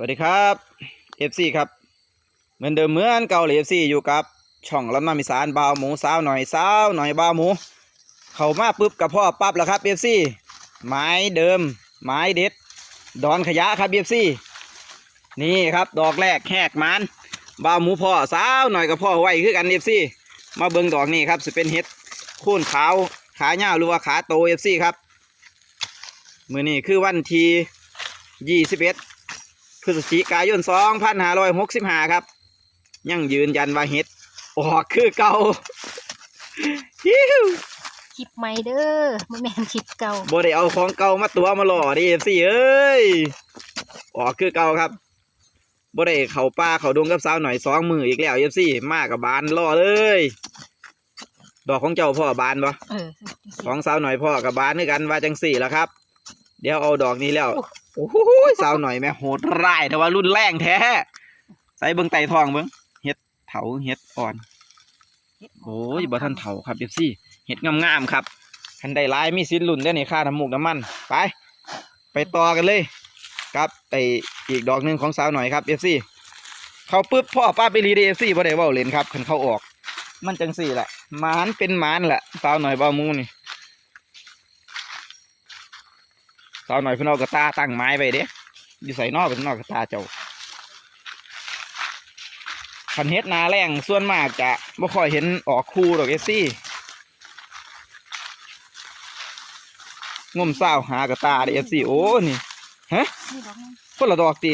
วัสดีครับ FC ครับเหมือนเดิมเหมือนเก่าเลย FC อยู่กับช่องลำน้ำอีสานบาวหมูสาวหน่อยสาวหน่อยบาวหมู เข้ามาปุ๊บกับพ่อปั๊บแล้วครับ FC ไม้เดิม ไม้เด็ด ดอนขยะครับ FC นี่ครับดอกแรกแหกมันบาวหมูพ่อสาวหน่อยกับพ่อไว้คือกัน FC มาเบิ่งดอกนี่ครับจะเป็นเห็ดโค่นขาวขาเหี่ยวหรือว่าขาโต FC ครับมือนี้คือวันที่ยี่สิบเอ็ด พฤศจิกายน2565ครับ ยังยืนยันว่าเฮ็ดออกคือเก่าฮิวคลิปใหม่เด้อมันแม่นคลิปเก่าบ่ได้เอาของเก่ามาตัวมาหล่อดิ FC เอ้ยออกคือเก่าครับบ่ได้เข้าป่าเข้าดงกับสาวหน่อยสองมืออีกแล้ว FC มากับบานล่อเลย ดอกของเจ้าพ่อบานบ่เออของสาวหน่อยพ่อกับบานคือกันว่าจังสี่ละครับ เดี๋ยวเอาดอกนี้แล้วโอ้โอ้โหสาวหน่อยแม่โหดร้ายแต่ว่ารุนแรงแท้ ใส่เบิ่งไตทองเบิ่งเฮ็ดเถาเฮ็ดอ่อนโอ้ยบ่ทันเถาครับเอฟซีเฮ็ดงามๆครับคันได้หลายมีสินลุ่นได้อนี่ค่าน้ำมูกน้ำมัน ไป ไปต่อกันเลยครับไออีกดอกหนึ่งของสาวหน่อยครับเอฟซีเขาปึ๊บพ่อป้าไปรีเดเอฟซีบ่ได้เว้าเล่นครับคันเขาออก มันจังสี่แหละหมานเป็นหมานแหละสาวหน่อยเบามูนี่ สาวหน่อยพิ่นเอากระตาตั้งไม้ไปเด้อยู่ใส่นอกเป็นนอกกระตาเจ้าคันเฮ็ดนาแรงส่วนมากจะบ่ค่อยเห็นออกคู่ดอกเอซี่งมเศร้าหากระตาเด้เอซี่โอ้นี่นี่ดอกนึงคนละดอกตี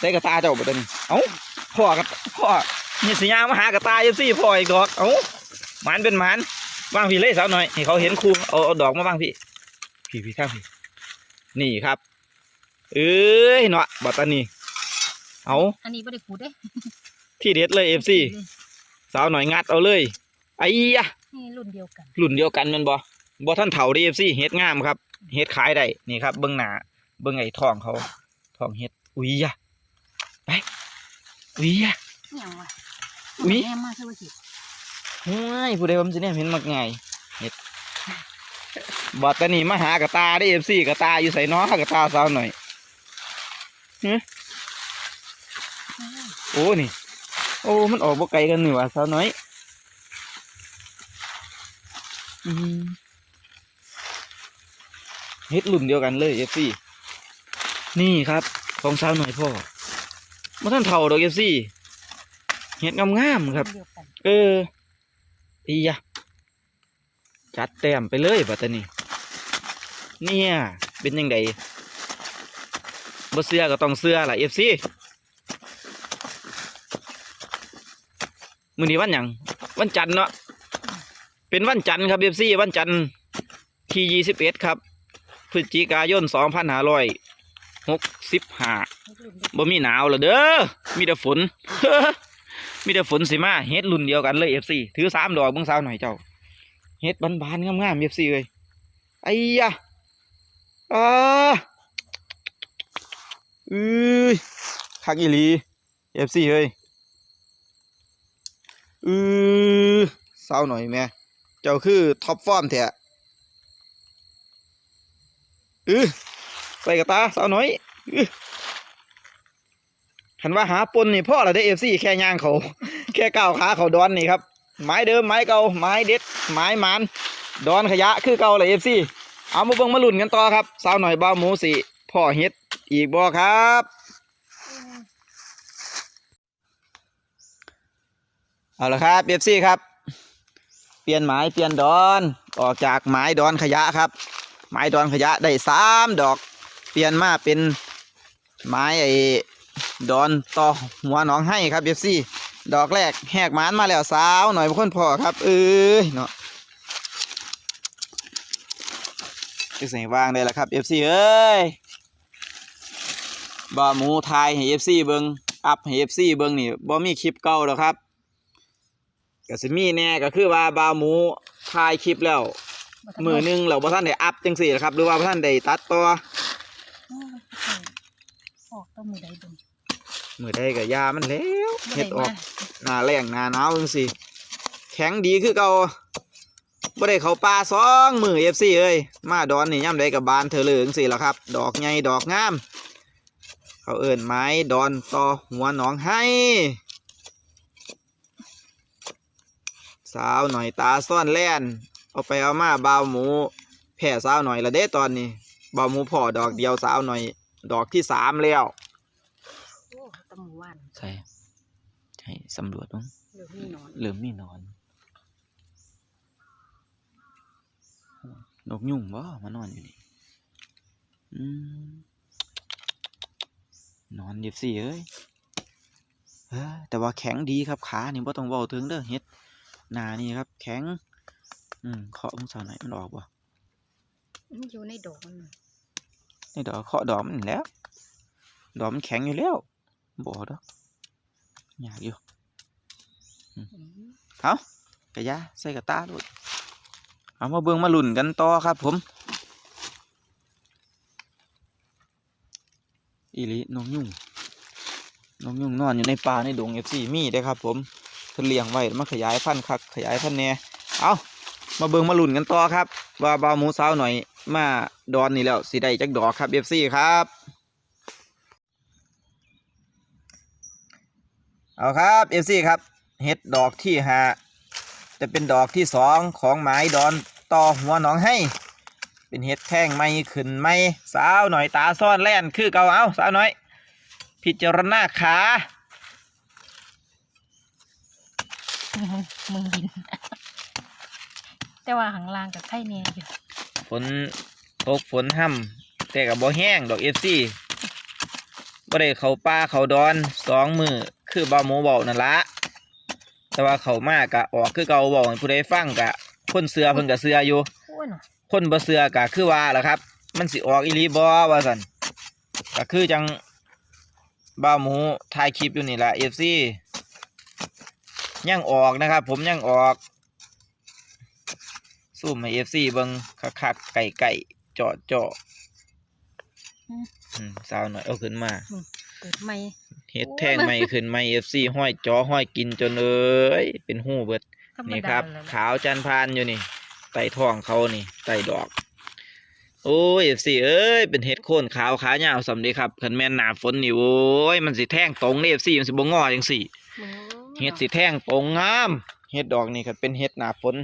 ได้กระตาเจ้าบ่ตัวนี้เอ้าพ่อกระพ่อนี่สิยามาหากระตาเอซีพ่ออีกดอกเอ้าหมันเป็นหมันวางพี่เลยสาวหน่อยให้เขาเห็นครูเอาเอาดอกมาวางพี่พี่พี่ข้างพี่ นี่ครับ เอ้ยเนาะบัตตานีเอาอันนี้บ่ได้ขูดเด้ที่เด็ดเลยเอฟซีสาวหน่อยงัดเอาเลยไอ้ยะนี่รุ่นเดียวกันรุ่นเดียวกันแมันบ่บ่ท่านเถาดีเอฟซีเฮ็ดงามครับเฮ็ดขายได้นี่ครับ เบิ้งหน้าเบิ้งไอ้ทองเขาทองเฮ็ดอุ้ยยะไปอุ้ยยะอิหยังวะอุ๊ยแม่มาคือว่าสิเฮ้ยผู้ใดผมจะเนี่ยเห็นมักไงเฮ็ด บอตานี่มาหากระตาได้เอฟซีกระตาอยู่ใส่น้อกระตาสาวหน่อยโอ้นี่ โอ้มันออกบ่ไกลกันนี่ว่าสาวน้อยเฮ็ดรุ่นเดียวกันเลยเอฟซีนี่ครับ ของสาวหน่อยพ่อมาท่านเท่าดอกเอฟซีเฮ็ดงามๆครับเดียวกันเอออียะ จัดแต้มไปเลยบัตานี้ เนี่ย เป็นยังไงบ่เสื้อก็ต้องเสื้อล่ะเอฟซีมื้อนี้วันหยังวันจันทร์เนาะเป็นวันจันทร์ครับเอฟซีวันจันทร์ที่ยี่สิบเอ็ดครับพฤศจิกายนสองพันห้าร้อยหกสิบห้าบ่มีหนาวแล้วเด้อมีแต่ฝนมีแต่ฝนสิมาเฮ็ดรุ่นเดียวกันเลย FC ถือสามดอกเบิ่งสาวหน่อยเจ้า เฮ็ดบานๆงามๆ FC เอ้ยไอ้ยะอ่าอ้ยคักอีหลี FC เอ้ยเออสาหน่อยแม่เจ้าคือท็อปฟอร์มแท้เออใส่กระตาสาวหน่อยอหันว่าหาปนนี่พ่อเราได้เอฟซีแค่ย่างเขา แค่ก้าวขาเขาดอนนี่ครับ ไม้เดิมไม้เก่าไม้เด็ดไม้หมันดอนขยะคือเก่าเลยเอฟซีเอามาเบิ่งมาลุ่นกันต่อครับสาวหน่อยเบ้าหมูสิพ่อเฮ็ดอีกบ่ครับ เอาละครับเอฟซีครับ เปลี่ยนไม้เปลี่ยนดอนออกจากไม้ดอนขยะครับ ไม้ดอนขยะได้สามดอก เปลี่ยนมาเป็นไม้ไอ้ดอนต่อหัวหนองให้ครับเอฟซี ดอกแรกแหกหมานมาแล้วสาวหน่อยบุคคลพอครับเอ้ยเนาะจะใส่วางได้แล้วครับเอฟซีเอ้ยบ่หมูไทยให้เอฟซีเบิงอัพให้เอฟซีเบิงนี่บ่มีคลิปเก่าแล้วครับก็สิมีแน่ก็คือว่าบ่าวหมูทายคลิปแล้วมือหนึงเราบ่ท่านได้อัพจังสี่ครับ หรือว่าบ่ท่านได้ตัดต่อออกต้องมือใดเบิ่ง มือใดก็ยามันแล้วบ่เฮ็ดออกมาหน้าแรงหน้าหนาวจังสิแข็งดีคือเก่าบ่ได้เข้าป่าสองมือ FC เอ้ยมาดอนนี่ย่ำใดกับบานเธอเลยจังสิล่ะครับ ดอกใหญ่ดอกงาม เขาเอิ้นไม้ดอนต่อหัวหนองให้ สาวหน่อยตาซ่อนแล่น เอาไปเอามาบาวหมู แผ่สาวหน่อยละเด้ตอนนี้บาวหมูพ่อดอกเดียวสาวหน่อย ดอกที่สามแล้ว โอ้ตะหมูหวานใช่ใช่สำรวจมั้งหรือมีหนอนเริ่มมีนอนนกยุ่งบ่มานอนอยู่นี่อืมนอนเย็บสี่เอ้ยเอ้ยแต่ว่าแข็งดีครับขานี่บ่ต้องเว้าถึงเด้อเฮ็ดหน้านี่ครับ แข็ง อืมเคาะมึงสาวไหนมันออกบ่มันอยู่ในดอกมันนี่ดอกเคาะดอกมันนั่นแหล้วดอกมันแข็งอยู่แล้ว บ่ดอกยากอยู่อืมเอากระยาใส่กระตาด้วยเอามาเบิ่งมาลุ่นกันต่อครับผม อีหลินกยุ่งนกยุ่งนอนอยู่ในป่าในดงเอฟซีมีได้อครับ ผมเพิ่นเลี้ยงไว้มาขยายพันธุ์คักขยายพันธุ์แหน่เอามาเบิ่งมาลุ่นกันต่อครับ ว่าบ่าวหมูสาวหน่อยมาดอนนี่แล้วสิได้จักดอกครับเอฟซีครับ เอาครับเอฟซีครับเห็ดดอกที่ห้าจะเป็นดอกที่สองของไม้ดอนต่อหัวหนองให้ เป็นเห็ดแท่งไม่ขึ้นไม่สาวหน่อยตาซ่อนแล่นคือเกาเอาสาวหน่อย พิจารณาขามึงดิน แต่ว่าหางลางกับไข่เนี่ยอยู่ฝนตกฝนห่ำแต่กับบ่แห้งดอกเอฟซีบ่ได้เขาป่าเขาดอนสองมือ คือบ่าวหมูเบานั่นละแต่ว่าเขามากะออกคือเกาบอกให้ผู้ใดฟังกะ คนเสือเพิ่นกะเสืออยู่โอ้ยน่ะคนบ่เสือกะคือว่าล่ะครับ มันสิออกอีหลีบ่ว่าซั่นก็คือจังบ้าวหมูถ่ายคลิปอยู่นี่ล่ะ FC ยังออกนะครับ ผมยังออกซูมให้ FC เบิ่งคักๆไก่ๆเจาะเจาะอืมสาวหน่อยเอาขึ้นมาเกิดใหม่ เฮ็ดแท่งใหม่ขึ้นใหม่ FC ห้อยจอห้อยกินจนเอ้ยเป็นหูเบิดธรรมนี่คดารับเลยขาวจันพานอยู่นี่ไต่ท้องเขานี่ไต่ดอก โอ้ยสิเอ้ยเป็นเห็ดโคนขาวขายาวสำเดีครับขันแม่นหนาฝนนี่โอ้ยมันสิแท่งตรงนี่สิมันสิบ่งอจังสิเห็ดสิแท่งตรงงามเห็ดดอกนี่ครับเป็นเห็ดหนาฝน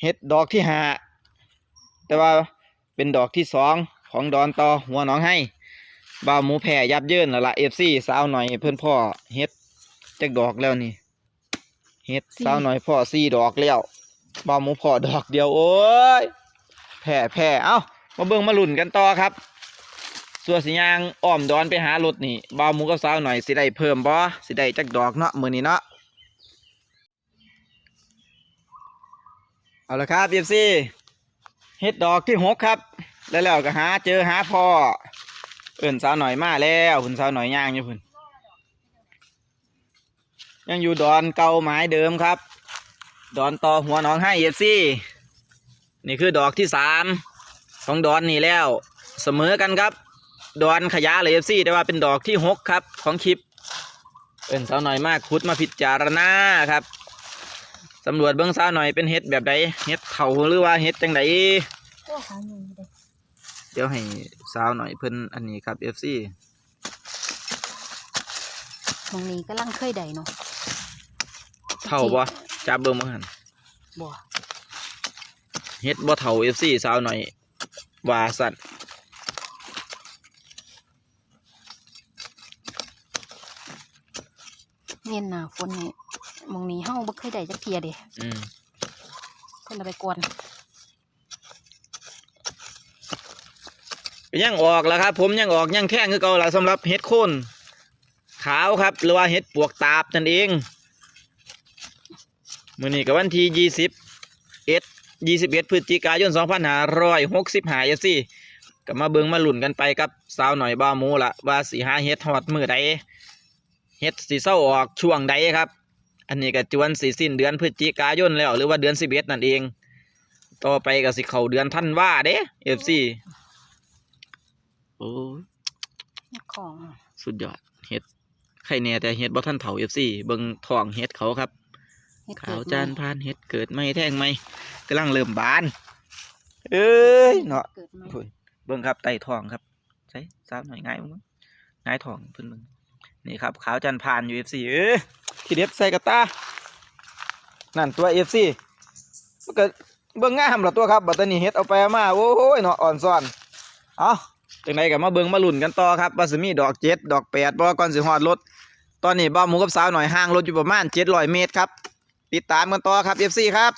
เห็ดดอกที่ห้าแต่ว่าเป็นดอกที่สองของดอนต่อหัวหน้องให้ บ่าวหมูแผ่ยับเยินแล้วละเอฟซีสาวหน่อยเพื่อนพ่อเห็ดจักดอกแล้วนี่เฮ็ดสาวหน่อยพ่อสี่ดอกแล้วบ่าวหมูพ่อดอกเดียวโอ้ยแผ่แผ่เอ้ามาเบิ่งมาลุ่นกันต่อครับส่วนสิยางอ้อมดอนไปหารถนี่บ่าวหมูกับสาวหน่อยสิได้เพิ่มบ่สิได้จักดอกเนาะมื้อนี้เนาะเอาละครับเอฟซีเฮ็ดดอกที่หกครับ แล้วแล้วก็หาเจอหาพ่อ เอิ่นสาวหน่อยมาแล้วคุณสาวหน่อยย่างอยู่พุ่นยังอยู่ดอนเก่าไม้เดิมครับ ดอนต่อหัวหนองให้เอฟซีนี่คือดอกที่สามของดอนนี่แล้ว เสมอกันครับ ดอนขยะเลยเอฟซีแต่ว่าเป็นดอกที่หกครับ ของคลิป เอินสาวหน่อยมากคุดมาพิจารณาครับสำรวจเบื้องสาวหน่อยเป็นเฮ็ดแบบใดเฮ็ดเถาหรือว่าเฮ็ดจังไดโอ้หางอยู่ เลยเดี๋ยวให้สาวหน่อยเพิ่นอันนี้ครับเอฟซีมองนี้ก็ลังเคยได้เนาะเท่าบ่จับเบิ่งมาหันบ่เฮ็ดบ่เท่าเอฟซีสาวหน่อยว่าสั่นเนียนหนาฝนนี่มองนี้เฮาบ่เคยได้จักเทียเด้อืมเพิ่นเอาไปกวน ยังออกแล้วครับ ผมยังออกยังแท่งคือเก่าละสำหรับเห็ดโคนขาวครับ หรือว่าเห็ดปวกตาบนั่นเองมื้อนี้กับวันที่ยี่สิบเอ็ดยี่สิบเอ็ดพฤศจิกายนสองพันห้าร้อยหกสิบห้าเอซี่ก็มาเบิ่งมาหลุ่นกันไปกับสาวหน่อยบ้าหมูละว่าสีห้าเห็ดหอดมือใดเห็ดสีเศร้าออกช่วงใดครับ อันนี้ก็จวนสีสิ้นเดือนพฤศจิกายนแล้วหรือว่าเดือนสิบเอ็ดนั่นเอง ต่อไปก็สิเข้าเดือนธันว่าเด้เอฟซี อ้ยของสุดยอดเฮ็ดไข่แน่แต่เฮ็ดบ่ทันเฒ่า FC เบิ่งท้องเฮ็ดเขาครับเฮ็ดขาวเกิดจานใหม่พานเฮ็ดเกิดไม่แท่งไม่กำลังเริ่มบาน เอ้ยเนาะเกิดใหม่โอ้ยเบิ่งครับไต่ท้องครับใส่สาวหน่อยง่ายมั้งง่ายทองเพิ่นมึงนี่ครับขาวจันทร์ผ่านอยู่ FC เอ้ยทีเด็ดใส่กระตานั่นตัว FC มันก็เบิ่งงามละตัวครับบัดตรนี้เฮ็ดเอาไปเอามาโอ้ยเนาะอ่อนซ่อน เอา จังไดกับมาเบิงมาลุ่นกันต่อครับว่าสิมีดอกเจ็ดดอกแปดบ่ก่อนสิหอดรถตอนนี้บ้าหมูกับสาวหน่อยห่างรถอยู่ประมาณเจ็ดร้อยเมตรครับ ติดตามกันต่อครับ FC ครับ